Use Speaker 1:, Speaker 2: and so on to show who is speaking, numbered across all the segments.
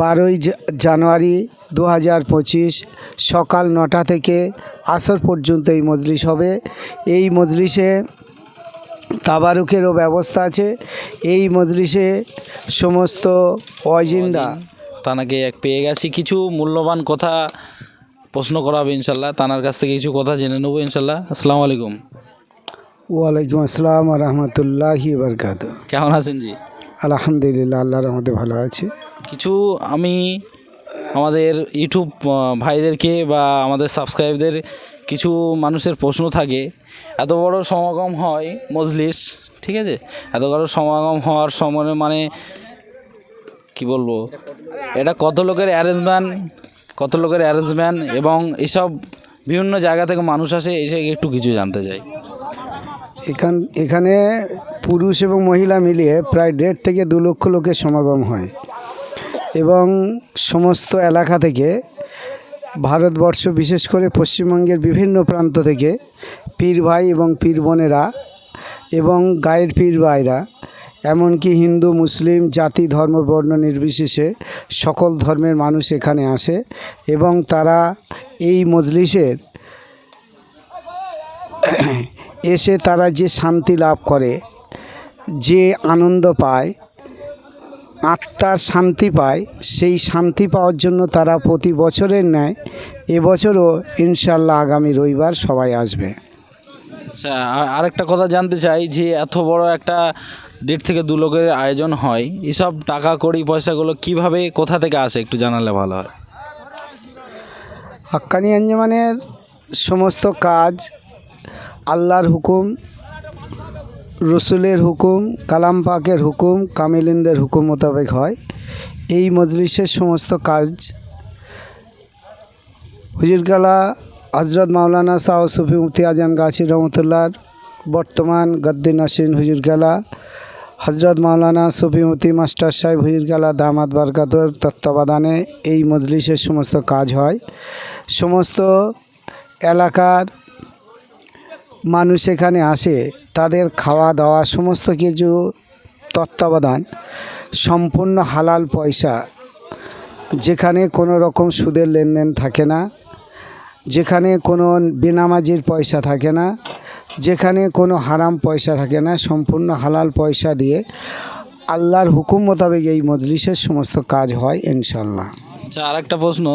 Speaker 1: বারোই জানুয়ারি দু হাজার পঁচিশ সকাল নটা থেকে আসর পর্যন্ত এই মজলিস হবে। এই মজলিসে তাবারুকেরও ব্যবস্থা আছে। এই মজলিসে সমস্ত অজিন্দা
Speaker 2: তানাকে এক পেয়ে গেছি। কিছু মূল্যবান কথা প্রশ্ন করা হবে ইনশাল্লাহ। তানার কাছ থেকে কিছু কথা জেনে নেব ইনশাল্লাহ। আসসালামু আলাইকুম।
Speaker 1: ওয়ালাইকুম আসসালাম রহমতুল্লাহি বরকাত
Speaker 2: কেমন আছেন জি?
Speaker 1: আলহামদুলিল্লাহ, আল্লাহর আমাদের ভালো আছি।
Speaker 2: কিছু আমি আমাদের ইউটিউব ভাইদেরকে বা আমাদের সাবস্ক্রাইবদের কিছু মানুষের প্রশ্ন থাকে, এত বড় সমাগম হয় মজলিস, ঠিক আছে? এত বড় সমাগম হওয়ার সময় মানে কি বলব? এটা কত লোকের অ্যারেঞ্জমেন্ট কত লোকের অ্যারেঞ্জমেন্ট এবং এসব বিভিন্ন জায়গা থেকে মানুষ আসে, এসে একটু কিছু জানতে চাই।
Speaker 1: এখান, এখানে পুরুষ এবং মহিলা মিলিয়ে প্রায় দেড় থেকে দু লক্ষ লোকের সমাগম হয়। এবং সমস্ত এলাকা থেকে, ভারতবর্ষ বিশেষ করে পশ্চিমবঙ্গের বিভিন্ন প্রান্ত থেকে পীর ভাই এবং পীর বোনেরা এবং গায়ের পীর ভাইরা, এমনকি হিন্দু, মুসলিম, জাতি, ধর্ম, বর্ণ নির্বিশেষে সকল ধর্মের মানুষ এখানে আসে এবং তারা এই মজলিসের এসে তারা যে শান্তি লাভ করে যে আনন্দ পায় আত্মার শান্তি পায় সেই শান্তি পাওয়ার জন্য তারা প্রতি বছরের ন্যায় এবছরও ইনশাল্লাহ আগামী রবিবার সবাই আসবে।
Speaker 2: আচ্ছা আর- আরেকটা কথা জানতে চাই যে এত বড় একটা দেড় থেকে দু লোকের আয়োজন হয় এসব টাকা কড়ি পয়সাগুলো কীভাবে কোথা থেকে আসে একটু জানালে ভালো হয়?
Speaker 1: হাক্কানি আঞ্জমানের সমস্ত কাজ আল্লাহর হুকুম, রসুলের হুকুম, কালাম পাকের হুকুম, কামিলিনদের হুকুম মোতাবেক হয়। এই মজলিসের সমস্ত কাজ হুজুরগালা হজরত মাওলানা শাহ সুফি মুফতি আজম গাছি রহমতুল্লাহর বর্তমান গদ্দি নাসিন হুজুরগালা হজরত মাওলানা সুফি মুফতি মাস্টার সাহেব হুজুরগালা দামাত বারকাতর তত্ত্বাবধানে এই মজলিসের সমস্ত কাজ হয়। সমস্ত এলাকার মানুষ এখানে আসে, তাদের খাওয়া দাওয়া সমস্ত কিছু তত্ত্বাবধান, সম্পূর্ণ হালাল পয়সা। যেখানে কোনো রকম সুদের লেনদেন থাকে না, যেখানে কোনো বেনামাজির পয়সা থাকে না, যেখানে কোনো হারাম পয়সা থাকে না, সম্পূর্ণ হালাল পয়সা দিয়ে আল্লাহর হুকুম মোতাবেক এই মজলিসের সমস্ত কাজ হয় ইনশাল্লাহ
Speaker 2: আচ্ছা আর একটা প্রশ্ন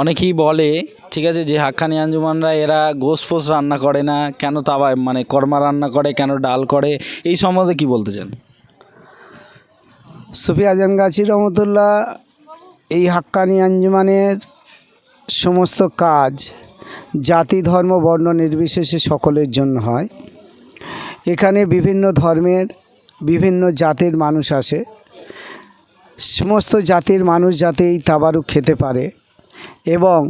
Speaker 2: অনেকেই বলে, ঠিক আছে, যে হাক্কানি আঞ্জুমানরা এরা গোস ফোস রান্না করে না, কেন তাবা মানে কর্মা রান্না করে, কেন ডাল করে, এই সম্বন্ধে কি বলতে চান?
Speaker 1: সুফি আজান গাছি রহমতুল্লাহ, এই হাক্কানি আঞ্জুমানের সমস্ত কাজ জাতি, ধর্ম, বর্ণ নির্বিশেষে সকলের জন্য হয়। এখানে বিভিন্ন ধর্মের, বিভিন্ন জাতির মানুষ আসে। সমস্ত জাতির মানুষ যাতে এই তাবারুক খেতে পারে। এবং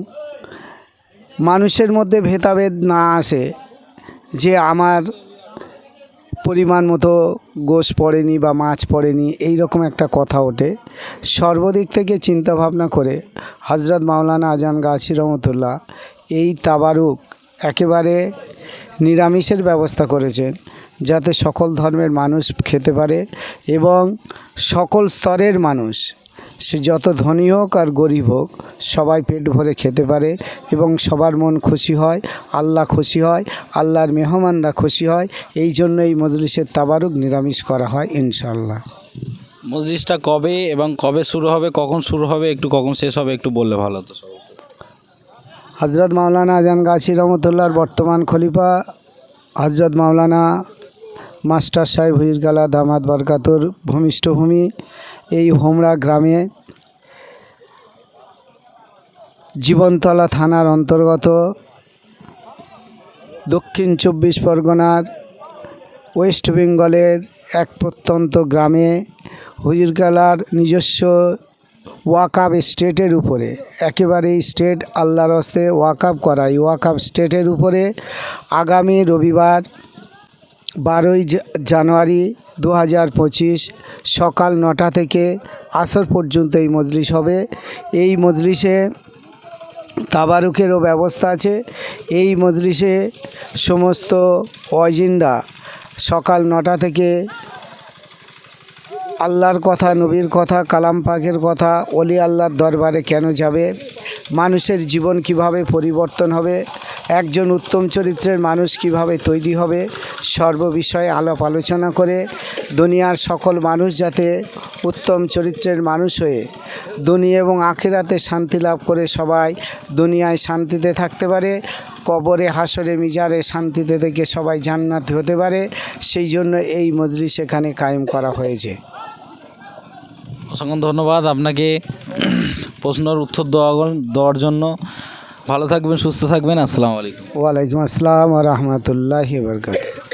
Speaker 1: মানুষের মধ্যে ভেদাভেদ না আসে যে আমার পরিমাণ মতো গোশ পড়েনি বা মাছ পড়েনি এই রকম একটা কথা ওঠে। সর্বদিক থেকে চিন্তা ভাবনা করে হজরত মাওলানা আজান গাছি রহমতুল্লাহ এই তাবারুক একেবারে নিরামিষের ব্যবস্থা করেছেন যাতে সকল ধর্মের মানুষ খেতে পারে এবং সকল স্তরের মানুষ সে যত ধনী হোক আর গরিব হোক সবাই পেট ভরে খেতে পারে এবং সবার মন খুশি হয় আল্লাহ খুশি হয় আল্লাহর মেহমানরা খুশি হয় এই জন্য এই মজলিসের তাবারুক নিরামিষ করা হয় ইনশাল্লাহ
Speaker 2: মজলিসটা কবে এবং কবে শুরু হবে কখন শুরু হবে একটু কখন শেষ হবে একটু বললে ভালো হতো সব
Speaker 1: হজরত মাওলানা আজান গাছি রহমতুল্লাহর বর্তমান খলিফা হজরত মাওলানা মাস্টার সাহেব হুজুরগালা দামাত বরকাতুর ভূমিষ্ঠ ভূমি এই হোমরা গ্রামে জীবনতলা থানার অন্তর্গত দক্ষিণ চব্বিশ পরগনার ওয়েস্ট বেঙ্গলের এক প্রত্যন্ত গ্রামে হুজুরগালার নিজস্ব ওয়াকাব স্টেটের উপরে একেবারে স্টেট আল্লাহর হস্তে ওয়াকাব করা। এই ওয়াকাব স্টেটের উপরে আগামী রবিবার বারোই জানুয়ারি দু হাজার পঁচিশ সকাল নটা থেকে আসর পর্যন্ত এই মজলিস হবে। এই মজলিসে তাবারুকেরও ব্যবস্থা আছে। এই মজলিসে সমস্ত অজিন্দা সকাল নটা থেকে আল্লাহর কথা, নবীর কথা, কালাম পাকের কথা অলি আল্লাহর দরবারে কেন যাবে? মানুষের জীবন কীভাবে পরিবর্তন হবে? একজন উত্তম চরিত্রের মানুষ কীভাবে তৈরি হবে? সর্ববিষয়ে আলাপ আলোচনা করে দুনিয়ার সকল মানুষ যাতে উত্তম চরিত্রের মানুষ হয়ে দুনিয়া এবং আখিরাতে শান্তি লাভ করে সবাই দুনিয়ায় শান্তিতে থাকতে পারে, কবরে, হাসরে, মিজারে শান্তিতে থেকে সবাই জান্নাত হতে পারে, সেই জন্য এই মজলিস এখানে কায়েম করা হয়েছে।
Speaker 2: অসংখ্য ধন্যবাদ। আপনাকে প্রশ্নের উত্তর দেওয়া দেওয়ার জন্য ভালো থাকবেন, সুস্থ থাকবেন, আসসালামু আলাইকুম।
Speaker 1: ওয়ালাইকুম আসসালাম রহমতুল্লাহ বরকাত